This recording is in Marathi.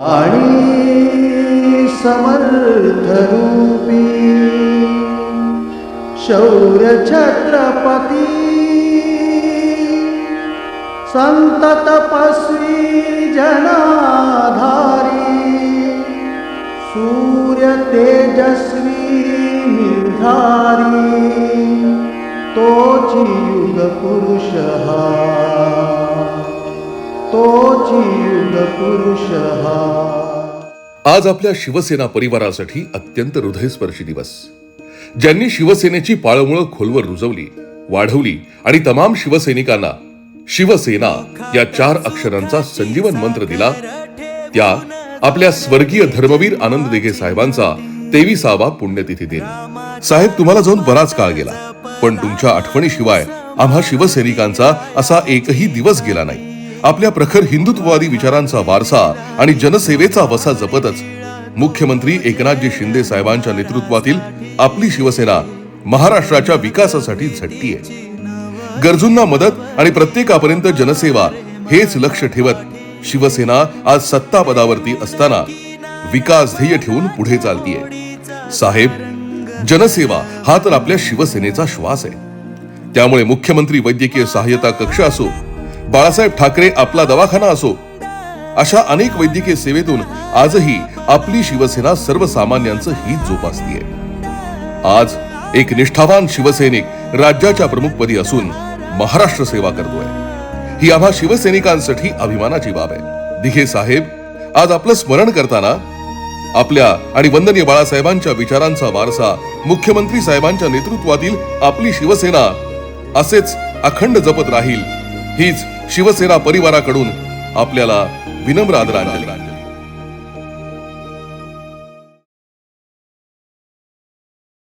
आणि समर्थ रूपी शौर्य छत्रपती संत तपस्वी जनाधारी सूर्य तेजस्वी निर्धारी तोची युग पुरुष पुरुष आज आपल्या शिवसेना परिवारासाठी अत्यंत हृदयस्पर्शी दिवस. ज्यांनी शिवसेनेची पाळमुळं खोलवर रुजवली वाढवली आणि तमाम शिवसैनिकांना शिवसेना या चार अक्षरांचा संजीवन मंत्र दिला त्या आपल्या स्वर्गीय धर्मवीर आनंद दिघे साहेबांचा तेविसावा पुण्यतिथी दिन. साहेब तुम्हाला जाऊन बराच काळ गेला पण तुमच्या आठवणीशिवाय आम्हा शिवसैनिकांचा असा एकही दिवस गेला नाही. आपल्या प्रखर हिंदुत्ववादी विचारांचा वारसा आणि जनसेवेचा वसा जपतच. मुख्यमंत्री एकनाथजी शिंदे साहेबांच्या नेतृत्वातील आपली शिवसेना महाराष्ट्राच्या विकासासाठी झटतीये. गरजूंना मदत आणि प्रत्येकापर्यंत जनसेवा हेच लक्ष ठेवत शिवसेना आज सत्ता पदावरती असताना विकास ध्येय ठेवून पुढे चालतीये. साहेब जनसेवा हा तर आपल्या शिवसेनेचा श्वास आहे. त्यामुळे मुख्यमंत्री वैद्यकीय सहाय्यता कक्ष असो बाळासाहेब ठाकरे आपला दवाखाना असो. अशा अनेक वैद्यकीय सेवेतून आजही आपली शिवसेना सर्वसामान्यांचं हित जोपासतीये. आज एक निष्ठावान शिवसैनिक राज्याच्या प्रमुखपदी असून महाराष्ट्र सेवा करतोय. ही आम्हा शिवसैनिकांसाठी अभिमानाची बाब आहे. दिघे साहेब आज आपलं स्मरण करताना आपल्या आणि वंदनीय बाळासाहेबांच्या विचारांचा वारसा मुख्यमंत्री साहेबांच्या नेतृत्वातील आपली शिवसेना असेच अखंड जपत राहील हीच शिवसेना परिवाराकडून आपल्याला विनम्र आदरांजली.